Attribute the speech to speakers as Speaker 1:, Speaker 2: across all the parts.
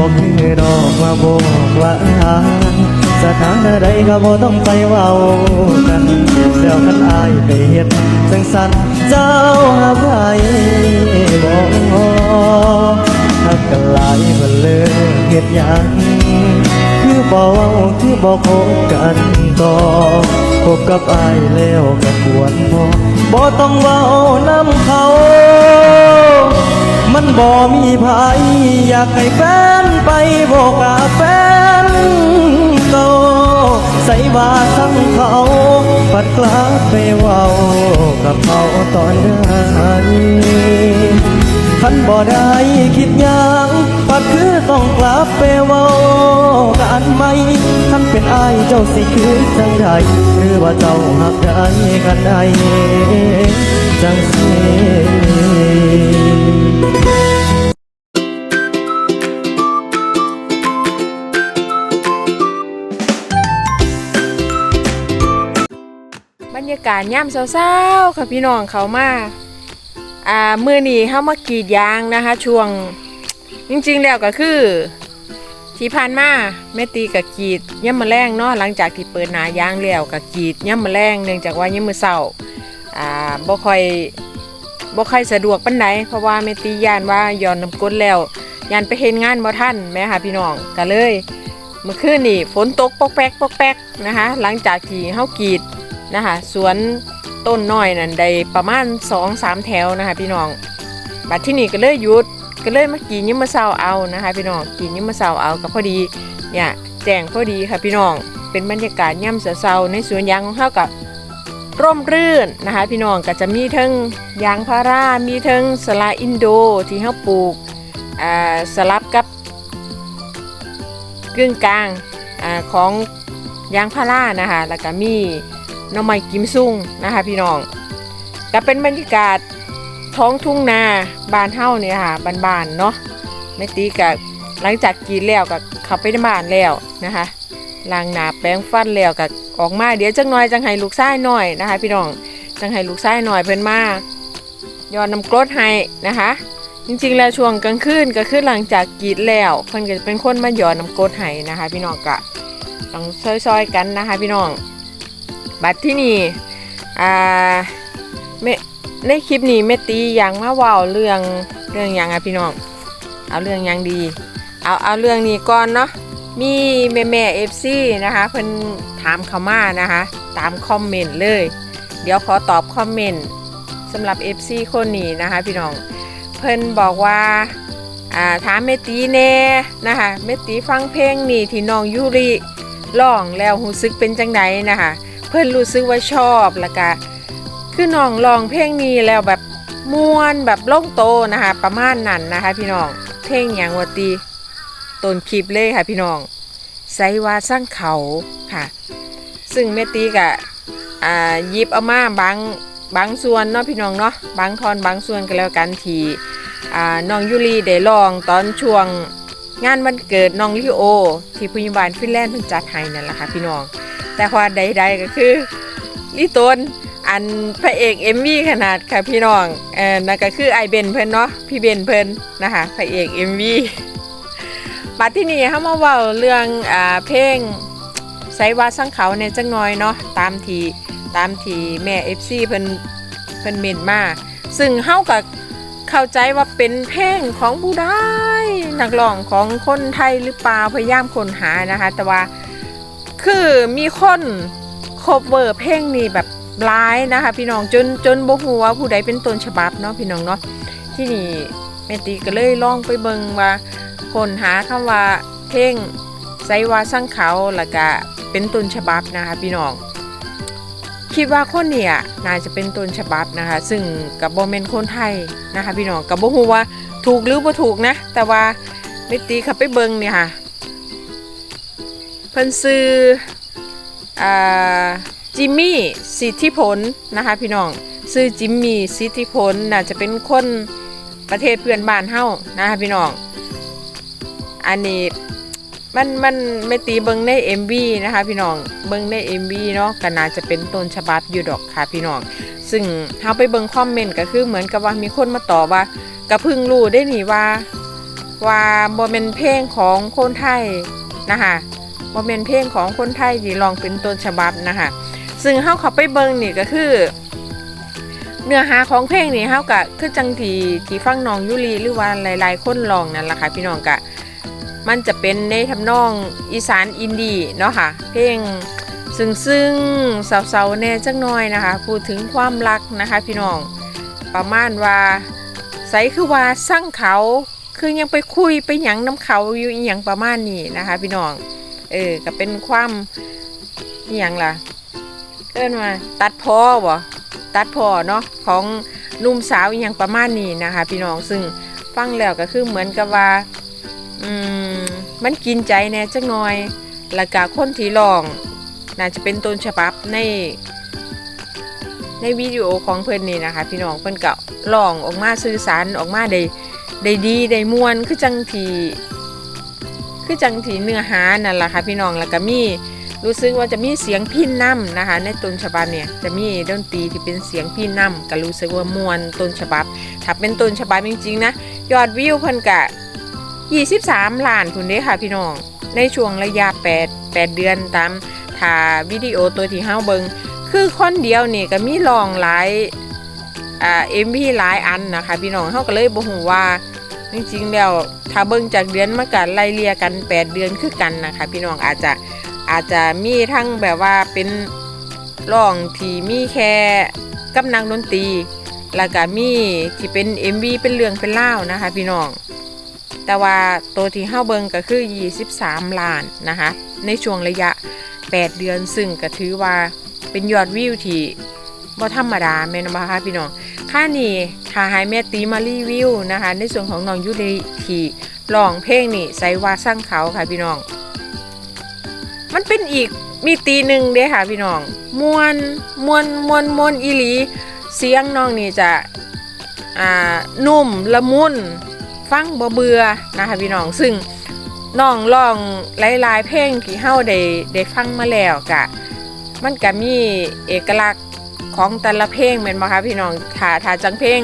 Speaker 1: บอกคือดอกว่าบอกว่าสถานะใดก็บ่ต้องไปเว้ากันแล้วคันอายไปเฮ็ดจังสันเจ้าหาไผบอกถ้ากันหลายบ่เลิกเฮ็ดหยังคือบอกว่าคือบอกคบกันต่อคบกับอายแล้วก็ควรพอบ่ต้องเว้านำเขา มันบ่มีภัยอยากให้แฟนไปบอกกับแฟนเก่าใส่ว่าทั้งเขาปัดกลับไปเว้ากับเขาตอนไหนท่านบ่ได้คิดยังปัดคือต้องกลับไปเว้ากันไหมท่านเป็นอายเจ้าสิคือจังใดหรือว่าเจ้าหักได้กันใดจังสิ
Speaker 2: กาศย่ำเศร้าๆค่ะพี่น้องเขามาอ่ามือนี้เข้ามากรีดยางนะคะ ช่วงจริงๆแล้วก็คือที่ผ่านมาแม่ตีกับกรีดย่ำมะแรงเนาะหลังจากที่เปิดหนายางแล้วกับกรีดย่ำมะแรงเนื่องจากว่าย่ำมือเศร้าอ่าบ่ค่อยบ่ค่อยสะดวกปานไหนเพราะว่าแม่ตีย่านว่าย้อนน้ำกรดแล้วย่านไปเห็นงานบ่ทันแม่ค่ะพี่น้องก็เลยเมื่อคืนนี่ฝนตกปอกแป๊กปอกแป๊กนะคะ หลังจากที่เฮากรีด นะคะสวนต้นน้อยนั่นได้ประมาณ2อสามแถวนะคะพี่น้องบัดที่นี่ก็เลยหยุดก็เลยมากินยิ้มมาเศร้าเอานะคะ พี่น้องกินยิ้มมาเศร้าเอาก็พอดีเนี่ยแจ้งพอดีค่ะพี่น้องเป็นบรรยากาศย่ำเศร้าในสวนยางของเขากับร่มรื่นนะคะ พี่น้องก็จะมีทั้งยางพารา มีทั้งสลาอินโดที่เขาปลูกสลับกับกึ่งกลางอของยางพารานะคะแล้วก็มี น้องไม้กิมซุ่งนะคะพี่น้องก็เป็นบรรยากาศท้องทุ่งนาบานเฮาเนี่ยค่ะบ้านๆเนาะไม่ตีกับหลังจากกินแล้วก็เข้าไปในบ้านแล้วนะคะล้างหนาแปรงฟันแล้วก็ออกมาเดี๋ยวจังหน่อยจังให้ลูกชายหน่อยนะคะ พี่น้องจังให้ลูกชายหน่อยเพิ่นมาย้อนน้ำกรดให้นะคะ จริงๆแล้วช่วงกลางคืนก็คือหลังจากกีดแล้วเพิ่นก็จะเป็นคนมาหยอดน้ำกรดให้นะคะ พี่น้องก็ต้องซอยๆกันนะคะ พี่น้อง บัดที่นี่อ่าเมในคลิปนี้เมตียางมาว่าเรื่องเรื่องยังอะพี่น้อง เอาเรื่องยังดี เอาเอาเรื่องนี้ก่อนเนาะมีแม่แม่เอฟซีนะคะเพิ่นถามเขามานะคะ ตามคอมเมนต์เลย เดี๋ยวขอตอบคอมเมนต์สำหรับ FC คนนี้นะคะพี่น้อง เพิ่นบอกว่าอ่าถามเมตีแน่นะคะเมตีฟังเพลงนี่ที่น้องยูริร้องแล้วรู้สึกเป็นจังไดนะคะ เพื่อนรู้สึกว่าชอบแล้วก็คือน้องลองเพลงนี้แล้วแบบม่วนแบบล่งโตนะคะ ประมาณนั้นนะคะ พี่น้องเพลงอย่างวตีต้นคลิปเลยค่ะ พี่น้องไซว่าสร้างเขาค่ะ ซึ่งแม่ตีกะอ่าหยิบเอามาบางบางส่วนเนาะพี่น้องเนาะบางทอนบางส่วนก็แล้วกันทีน้องยูรีได้ลองตอนช่วงงานวันเกิดน้องลิโอ ที่พยาบาลฟินแลนด์เพิ่นจัดให้นั่นแหละค่ะพี่น้อง แต่ว่าใด ๆ ก็คือลิตนอันพระเอกเอ็มวีขนาดค่ะพี่น้องเออนั่นก็คือไอเบนเพิ่นเนาะพี่เบนเพิ่นนะคะพระเอกเอ็มวีบัดที่นี่เฮามาเว้าเรื่องอ่าเพลงไสว่าสังเขาเนี่ยจังน้อยเนาะตามทีตามทีแม่ FC เพิ่นเพิ่นเมนมาซึ่งเฮาก็เข้าใจว่าเป็นเพลงของผู้ใดนักร้องของคนไทยหรือเปล่าพยายามค้นหานะคะ แต่ว่า คือมีคนคบเวอร์เพลงนี้แบบร้ายนะคะ พี่น้องจนจนบ่ฮู้ว่าผู้ใดเป็นต้นฉบับเนาะพี่น้องเนาะที่นี่แม่ตีก็เลยลองไปเบิ่งว่าคนหาคำว่าเพลงไซวาสังเขาแล้วก็เป็นต้นฉบับนะคะพี่น้องคิดว่าคนเนี่ยน่าจะเป็นต้นฉบับนะคะ ซึ่งกับโบเมนคนไทยนะคะ พี่น้องกับบ่ฮู้ว่าถูกหรือบ่ถูกนะ แต่ว่าแม่ตีขับไปเบิงเนี่ยค่ะ เพิ่นซื้ออ่าจิมมี่สิทธิผลนะคะพี่น้องซื้อจิมมี่สิทธิผลน่าจะเป็นคนประเทศเพื่อนบ้านเฮานะคะพี่น้อง อันนี้มันมันไม่ตีเบิงใน MV นะคะพี่น้องเบิงใน MV เนาะก็น่าจะเป็นต้นฉบับอยู่ดอกค่ะพี่น้อง ซึ่งเฮาไปเบิงคอมเมนต์ก็คือเหมือนกับว่ามีคนมาตอบว่ากระพึ่งรู้ได้นี่ว่าว่าบ่เป็นเพลงของคนไทยนะคะ บ่เป็นเพลงของคนไทยที่ลองเป็นต้นฉบับนะคะซึ่งเฮาเข้าไปเบิ่งนี่ก็คือ เนื้อหาของเพลงนี่เฮาก็คือจังทีที่ฟังน้องยุรีหรือว่าหลายๆ คนลองนั่นล่ะค่ะพี่น้องกะมันจะเป็นในทำนองอีสานอินดีเนาะค่ะ เพลงซึ่งซึ่งเศร้าๆแน่จังน้อยนะคะ พูดถึงความรักนะคะ พี่น้องประมาณว่าใสคือว่าสร้างเขาคือยังไปคุยไปหยังน้ำเขาอยู่อีหยังประมาณนี้นะคะ พี่น้อง เออก็เป็นความอย่างล่ะเอิ้นว่าตัดพอบ่ตัดพอเนาะของนุ่มสาวอย่างประมาณนี้นะคะ พี่น้องซึ่งฟังแล้วก็คือเหมือนกับว่าอืมมันกินใจแน่จักหน่อยแล้วก็คนที่ร้อง น่าจะเป็นต้นฉบับใน ในวิดีโอของเพิ่อนนี่นะคะ พี่น้องเพิ่อนก็ร้องออกมาสื่อสารออกมาได้ได้ดีได้มวนคือจังที คือจังทีเนื้อหานั่นแหละค่ะพี่น้องแล้วก็มีรู้สึกว่าจะมีเสียงพินนํนะคะ ในต้นฉบับเนี่ยจะมีดนตรีที่เป็นเสียงพินนํก็รู้สึกว่ามวนต้นฉบับ ถ้าเป็นต้นฉบับจริงๆนะยอดวิวเพิ่นกะ 23 ล้านพุ่นเด้ค่ะพี่น้อง ในช่วงระยะ 8 8 เดือนตามถ่าวิดีโอตัวที่เฮาเบิงคือคนเดียวนี่ก็มีลองหลายอ่า MV หลายอันนะคะ พี่น้องเฮาก็เลยบ่ฮู้ว่า จริงๆแล้วถ้าเบิ่งจากเดือนมากันไล่เลี่ยกัน 8 เดือนคือกันนะคะ พี่น้องอาจจะอาจจะมีทั้งแบบว่าเป็นร้องที่มีแค่กับนักดนตรีแล้วก็มีที่เป็น MV เป็นเรื่องเป็นเล่านะคะ พี่น้อง แต่ว่าตัวที่เฮาเบิงก็คือ 23 ล้านนะคะ ในช่วงระยะ 8 เดือนซึ่งก็ถือว่าเป็นยอดวิวที่บ่ธรรมดาแม่นบ่คะพี่น้อง ค่านี้ถ้าให้แม่ตีมารีวิวนะคะ ในส่วนของน้องยุริที่ร้องเพลงนี่ใส่ว่าสร้างเขาค่ะพี่น้อง มันเป็นอีกมีตีหนึ่งเด้ค่ะพี่น้องมวนมวนมวนมวนอีหลี เสียงน้องนี่จะอ่านุ่มละมุนฟังบ่เบื่อนะคะพี่น้องซึ่งน้องร้องหลายๆเพลงที่เฮาได้ได้ฟังมาแล้วกะ มันก็มีเอกลักษณ์ ของแต่ละเพลงแม่นบ่คะพี่น้องถ้าถ้าจังเพลง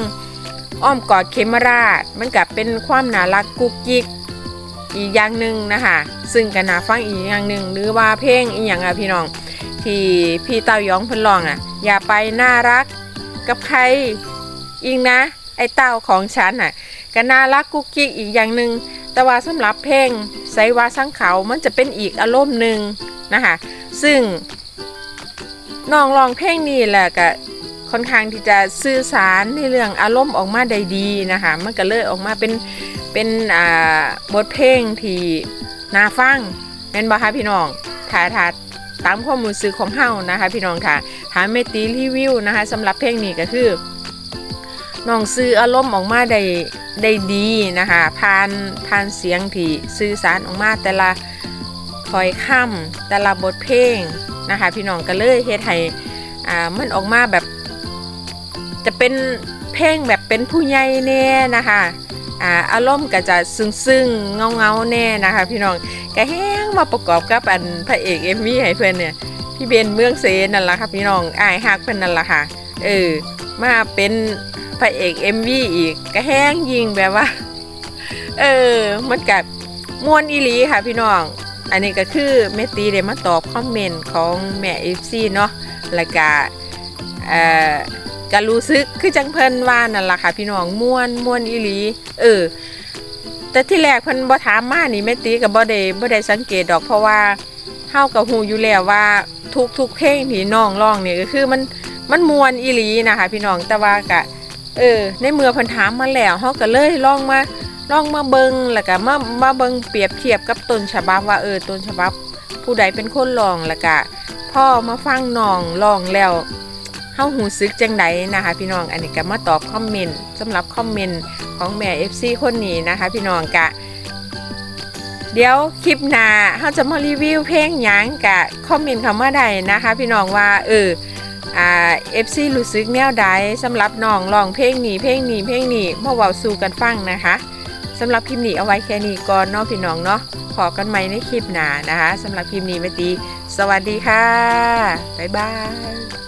Speaker 2: อ้อมกอดเขมราช มันก็เป็นความน่ารักกุ๊กกิ๊กอีกอย่างหนึ่งนะคะซึ่งก็น่าฟังอีกอย่างหนึ่งหรือว่าเพลงอีกอย่างอะพี่น้อง ที่พี่เต้ายองเพิ่นร้องอะอย่าไปน่ารักกับใครอีกนะ ไอ้เต้าของฉันอะก็น่ารักกุ๊กกิ๊กอีกอย่างหนึ่งแต่ว่าสำหรับเพลงไซวาสังเขามันจะเป็นอีกอารมณ์หนึ่งนะคะซึ่ง น้องร้องเพลงนี้แหละก็ค่อนข้างที่จะสื่อสารในเรื่องอารมณ์ออกมาได้ดีนะคะมันก็เลยออกมาเป็นเป็นอ่าบทเพลงที่น่าฟังเป็นบ่คะพี่น้องถ้าถ้าตามความรู้สึกของเฮานะคะ พี่น้องค่ะถามเมตีรีวิวนะคะสำหรับเพลงนี้ก็คือน้องซื้ออารมณ์ออกมาได้ได้ดีนะคะผ่านผ่านเสียงที่สื่อสารออกมาแต่ละคอยค่ำแต่ละบทเพลง นะคะ พี่น้องก็เลยเฮ็ดให้อ่ามันออกมาแบบ จะเป็นเพลงแบบเป็นผู้ใหญ่แน่นะคะอ่าอารมณ์ก็จะซึ้งซึ้งเงาเงาๆแน่นะคะ พี่น้องก็แห้งมาประกอบกับอันพระเอกเอ็มวีให้เพื่อนเนี่ยพี่เบนเมืองเซนนั่นแหละค่ะพี่น้องอายฮักเพื่อนนั่นแหละค่ะเออมาเป็นพระเอก MV อีกก็แห้งยิงแบบว่า เออ มันกับมวนอีหลีค่ะพี่น้อง อันนี้ก็คือแม่ตีได้มาตอบคอมเมนต์ของแม่เอฟซีเนาะแล้วก็เอ่อก็รู้สึกคือจังเพิ่นว่านั่นล่ะค่ะ พี่น้องม่วนม่วนอีหลี เออ แต่ที่แรกเพิ่นบ่ถามมานี่แม่ตีก็บ่ได้บ่ได้สังเกตดอกเพราะว่าเฮาก็ฮู้อยู่แล้วว่าทุกทุกเพลงที่น้องร้องนี่ก็คือมันมันม่วนอีหลีนะคะ พี่น้องแต่ว่าก็เออ ในเมื่อเพิ่นถามมาแล้วเฮาก็เลยลองมา ลองมาเบิงแล้วก็มามาเบิงเปรียบเทียบกับต้นฉบับว่าเออต้นฉบับ ผู้ใดเป็นคนลองแล้วก็พ่อมาฟังน้องลองแล้วเฮาหูซึกจังไดนะคะ พี่น้องอันนี้ก็มาตอบคอมเมนต์สำหรับคอมเมนต์ของแม่ FC คนนี้นะคะ พี่น้องกะ เดี๋ยวคลิปหน้าเฮาจะมารีวิวเพลงหยังกะคอมเมนต์เข้ามาได้นะคะ พี่น้องว่าเอออ่าเอฟซีรู้สึกแนวใดสำหรับน้องร้องเพลงนี้เพลงนี้เพลงนี้มาเว้าสู่กันฟังนะคะ สำหรับคลิปนี้เอาไว้แค่นี้ก่อนเนาะพี่น้องเนาะพอกันใหม่ในคลิปหน้านะคะสำหรับคลิปนี้แม่ตี สวัสดีค่ะ บ๊ายบาย